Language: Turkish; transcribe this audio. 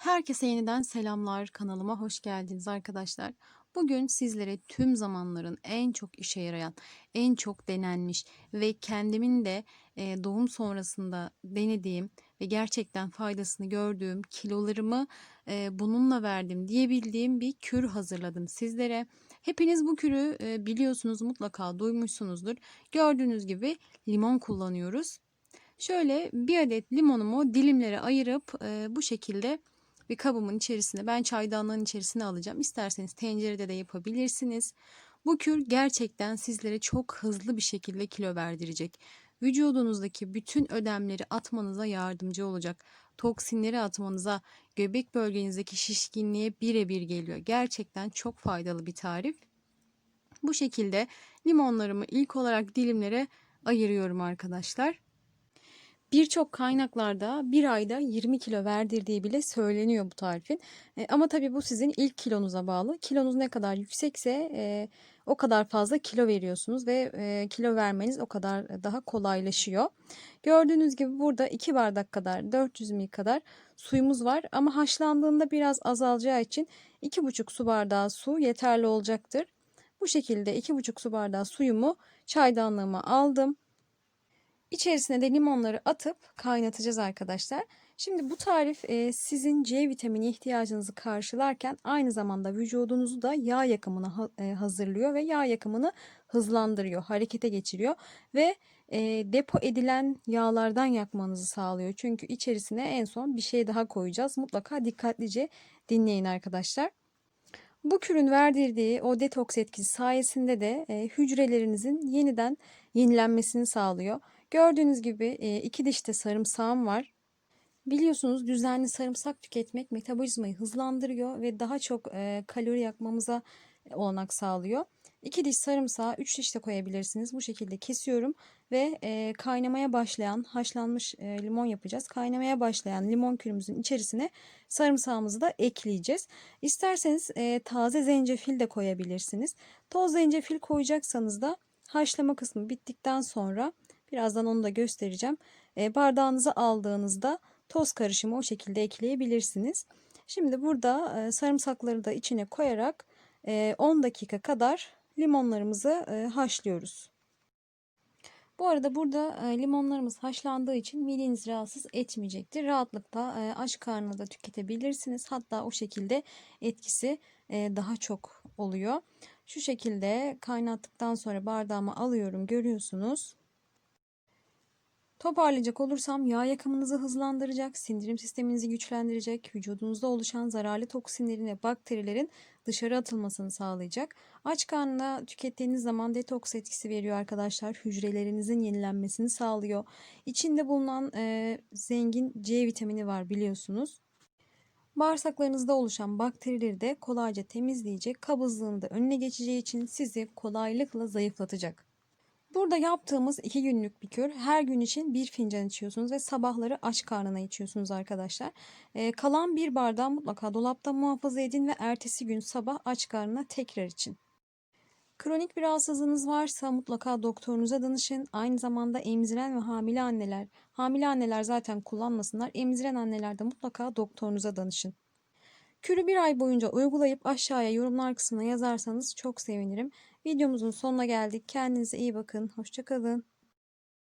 Herkese yeniden selamlar. Kanalıma hoş geldiniz arkadaşlar. Bugün sizlere tüm zamanların en çok işe yarayan, en çok denenmiş ve kendimin de e, doğum sonrasında denediğim ve gerçekten faydasını gördüğüm kilolarımı e, bununla verdim diyebildiğim bir kür hazırladım sizlere. Hepiniz bu kürü e, biliyorsunuz mutlaka duymuşsunuzdur. Gördüğünüz gibi limon kullanıyoruz. Şöyle bir adet limonumu dilimlere ayırıp bu şekilde bir kabımın içerisine ben çaydanlığın içerisine alacağım. İsterseniz tencerede de yapabilirsiniz. Bu kür gerçekten sizlere çok hızlı bir şekilde kilo verdirecek. Vücudunuzdaki bütün ödemleri atmanıza yardımcı olacak. Toksinleri atmanıza, göbek bölgenizdeki şişkinliğe birebir geliyor. Gerçekten çok faydalı bir tarif. Bu şekilde limonlarımı ilk olarak dilimlere ayırıyorum arkadaşlar. Birçok kaynaklarda bir ayda 20 kilo verdirdiği bile söyleniyor bu tarifin. E, ama tabii bu sizin ilk kilonuza bağlı. Kilonuz ne kadar yüksekse e, o kadar fazla kilo veriyorsunuz ve e, kilo vermeniz o kadar daha kolaylaşıyor. Gördüğünüz gibi burada 2 bardak kadar 400 ml kadar suyumuz var ama haşlandığında biraz azalacağı için 2,5 su bardağı su yeterli olacaktır. Bu şekilde 2,5 su bardağı suyumu çaydanlığıma aldım. İçerisine de limonları atıp kaynatacağız arkadaşlar. Şimdi bu tarif e, sizin C vitamini ihtiyacınızı karşılarken aynı zamanda vücudunuzu da yağ yakımına e, hazırlıyor ve yağ yakımını hızlandırıyor, harekete geçiriyor ve e, depo edilen yağlardan yakmanızı sağlıyor. Çünkü içerisine en son bir şey daha koyacağız. Mutlaka dikkatlice dinleyin arkadaşlar. Bu kürün verdirdiği o detoks etkisi sayesinde de hücrelerinizin yeniden yenilenmesini sağlıyor. Gördüğünüz gibi iki dişte sarımsağım var. Biliyorsunuz düzenli sarımsak tüketmek metabolizmayı hızlandırıyor ve daha çok kalori yakmamıza olanak sağlıyor. İki diş sarımsağı, üç diş de koyabilirsiniz. Bu şekilde kesiyorum ve kaynamaya başlayan haşlanmış limon yapacağız. Kaynamaya başlayan limon kürümüzün içerisine sarımsağımızı da ekleyeceğiz. İsterseniz taze zencefil de koyabilirsiniz. Toz zencefil koyacaksanız da haşlama kısmı bittikten sonra birazdan onu da göstereceğim. E, bardağınızı aldığınızda toz karışımı o şekilde ekleyebilirsiniz. Şimdi burada e, sarımsakları da içine koyarak e, 10 dakika kadar limonlarımızı e, haşlıyoruz. Bu arada burada e, limonlarımız haşlandığı için mideniz rahatsız etmeyecektir. Rahatlıkla e, aç karnına da tüketebilirsiniz. Hatta o şekilde etkisi e, daha çok oluyor. Şu şekilde kaynattıktan sonra bardağıma alıyorum görüyorsunuz. Toparlayacak olursam yağ yakımınızı hızlandıracak, sindirim sisteminizi güçlendirecek, vücudunuzda oluşan zararlı toksinlerin ve bakterilerin dışarı atılmasını sağlayacak. Aç karnına tükettiğiniz zaman detoks etkisi veriyor arkadaşlar. Hücrelerinizin yenilenmesini sağlıyor. İçinde bulunan e, zengin C vitamini var biliyorsunuz. Bağırsaklarınızda oluşan bakterileri de kolayca temizleyecek, kabızlığın da önüne geçeceği için sizi kolaylıkla zayıflatacak. Burada yaptığımız iki günlük bir kür. Her gün için bir fincan içiyorsunuz ve sabahları aç karnına içiyorsunuz arkadaşlar. Ee, kalan bir bardağı mutlaka dolapta muhafaza edin ve ertesi gün sabah aç karnına tekrar için. Kronik bir rahatsızlığınız varsa mutlaka doktorunuza danışın. Aynı zamanda emziren ve hamile anneler, hamile anneler zaten kullanmasınlar. Emziren anneler de mutlaka doktorunuza danışın. Kürü bir ay boyunca uygulayıp aşağıya yorumlar kısmına yazarsanız çok sevinirim. Videomuzun sonuna geldik. Kendinize iyi bakın. Hoşçakalın.